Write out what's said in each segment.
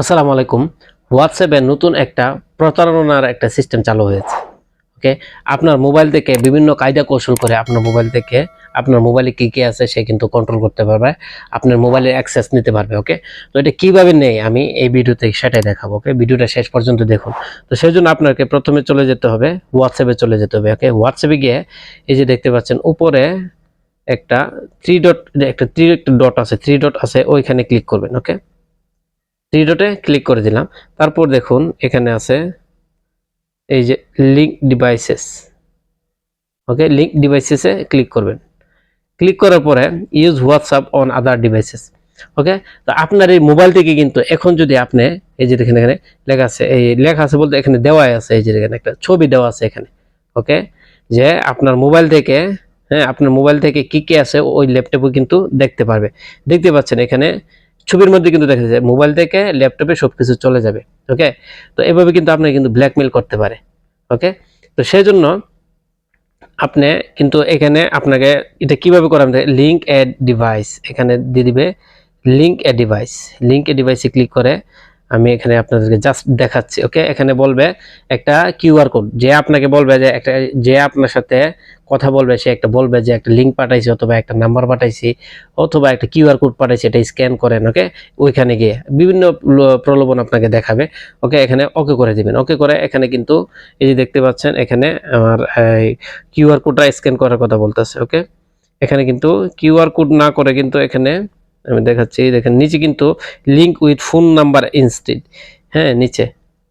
আসসালামু আলাইকুম। হোয়াটসঅ্যাপে নতুন একটা প্রতারণার একটা সিস্টেম চালু হয়েছে। ওকে আপনার মোবাইল থেকে বিভিন্ন কায়দা কৌশল করে আপনার মোবাইল থেকে আপনার মোবাইলে কী কী আছে সে কিন্তু কন্ট্রোল করতে পারবে, আপনার মোবাইলের অ্যাক্সেস নিতে পারবে ওকে তো এটা কীভাবে নেই আমি এই ভিডিওতে সেটাই দেখাবো ওকে ভিডিওটা শেষ পর্যন্ত দেখুন। তো সেই জন্য আপনাকে প্রথমে চলে যেতে হবে হোয়াটসঅ্যাপে চলে যেতে হবে ওকে হোয়াটসঅ্যাপে গিয়ে এই যে দেখতে পাচ্ছেন, উপরে একটা থ্রি ডট একটা থ্রি ডট আছে থ্রি ডট আছে, ওইখানে ক্লিক করবেন ওকে থ্রি ডটে ক্লিক করে দিলাম। তারপর দেখুন, এখানে আছে এই যে লিঙ্ক ডিভাইসেস ওকে লিঙ্ক ডিভাইসেসে ক্লিক করবেন। ক্লিক করার পরে use WhatsApp on other devices okay তো আপনার এই মোবাইল থেকে কিন্তু এখন যদি আপনি, এই যে দেখেন এখানে লেখা আছে, এই লেখা আছে বলতে এখানে দেওয়াই আছে, এই যে দেখেন একটা ছবি দেওয়া আছে এখানে। ওকে যে আপনার মোবাইল থেকে হ্যাঁ আপনার মোবাইল থেকে কি কি আছে, ওই ল্যাপটপে কিন্তু দেখতে পারবে। দেখতে পাচ্ছেন এখানে ছবির মধ্যে কিন্তু দেখা যায় মোবাইল থেকে ল্যাপটপে সব কিছু চলে যাবে ওকে তো এভাবে কিন্তু আপনি কিন্তু ব্ল্যাকমেল করতে পারে ওকে তো সেই জন্য আপনি কিন্তু এখানে আপনাকে এটা কীভাবে করা লিঙ্ক এড ডিভাইস এখানে দিয়ে দিবে link a device link a ডিভাইসে ক্লিক করে আমি এখানে আপনাদেরকে জাস্ট দেখাচ্ছি ওকে এখানে বলবে একটা কিউআর কোড যে আপনাকে বলবে যে একটা, যে আপনার সাথে কথা বলবে, সে একটা বলবে যে একটা লিঙ্ক পাঠাইছি অথবা একটা নাম্বার পাঠাইছি অথবা একটা কিউআর কোড পাঠাইছি, এটা স্ক্যান করেন ওকে ওইখানে গিয়ে বিভিন্ন প্রলোভন আপনাকে দেখাবে ওকে এখানে ওকে করে দিবেন। ওকে করে এখানে কিন্তু এই যে দেখতে পাচ্ছেন, এখানে আমার কিউআর কোডটা স্ক্যান করার কথা বলতেছে ওকে এখানে কিন্তু কিউআর কোড না করে কিন্তু এখানে আমি দেখাচ্ছি দেখেন, নিচে কিন্তু link with phone number instead হ্যাঁ নিচে।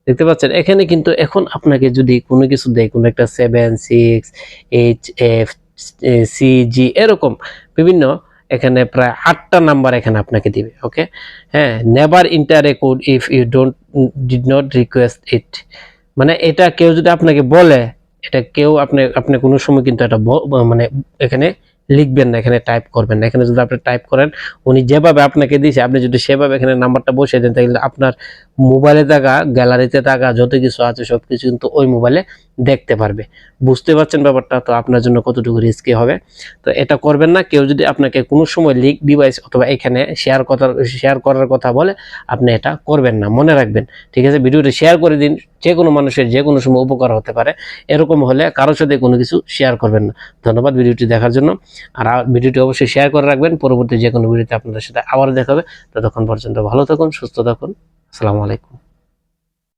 দেখতে পাচ্ছেন, এখানে কিন্তু এখন আপনাকে যদি কোনো কিছু দেয়, কোনো একটা seven six H F C G এরকম বিভিন্ন, এখানে প্রায় আটটা নাম্বার এখানে আপনাকে দিবে ওকে হ্যাঁ never enter a code if you don't did not request it মানে এটা কেউ যদি আপনাকে বলে, এটা কেউ আপনি আপনি কোনো সময় কিন্তু এটা মানে এখানে লিখবেন না, এখানে টাইপ করবেন না। এখানে যদি আপনি টাইপ করেন, উনি যেভাবে আপনাকে দিয়েছে, আপনি যদি সেভাবে এখানে নাম্বারটা বসিয়ে দেন, তাহলে আপনার মোবাইলে থাকা, গ্যালারিতে থাকা, যত কিছু আছে সব কিছু কিন্তু ওই মোবাইলে দেখতে পারবে। বুঝতে পারছেন ব্যাপারটা? তো আপনার জন্য কতটুকু রিস্কি হবে? তো এটা করবেন না। কেউ যদি আপনাকে কোনো সময় লিক ডিভাইস অথবা এখানে শেয়ার কথা শেয়ার করার কথা বলে, আপনি এটা করবেন না। মনে রাখবেন। ঠিক আছে? ভিডিওটি শেয়ার করে দিন। যে কোনো মানুষের যে কোনো সময় উপকার হতে পারে। এরকম হলে কারোর সাথে কোনো কিছু শেয়ার করবেন না। ধন্যবাদ ভিডিওটি দেখার জন্য। আর ভিডিওটি অবশ্যই শেয়ার করে রাখবেন। পরবর্তী যে কোনো ভিডিওতে আপনাদের সাথে আবার দেখা হবে। ততক্ষণ পর্যন্ত ভালো থাকুন, সুস্থ থাকুন। আসসালামু আলাইকুম।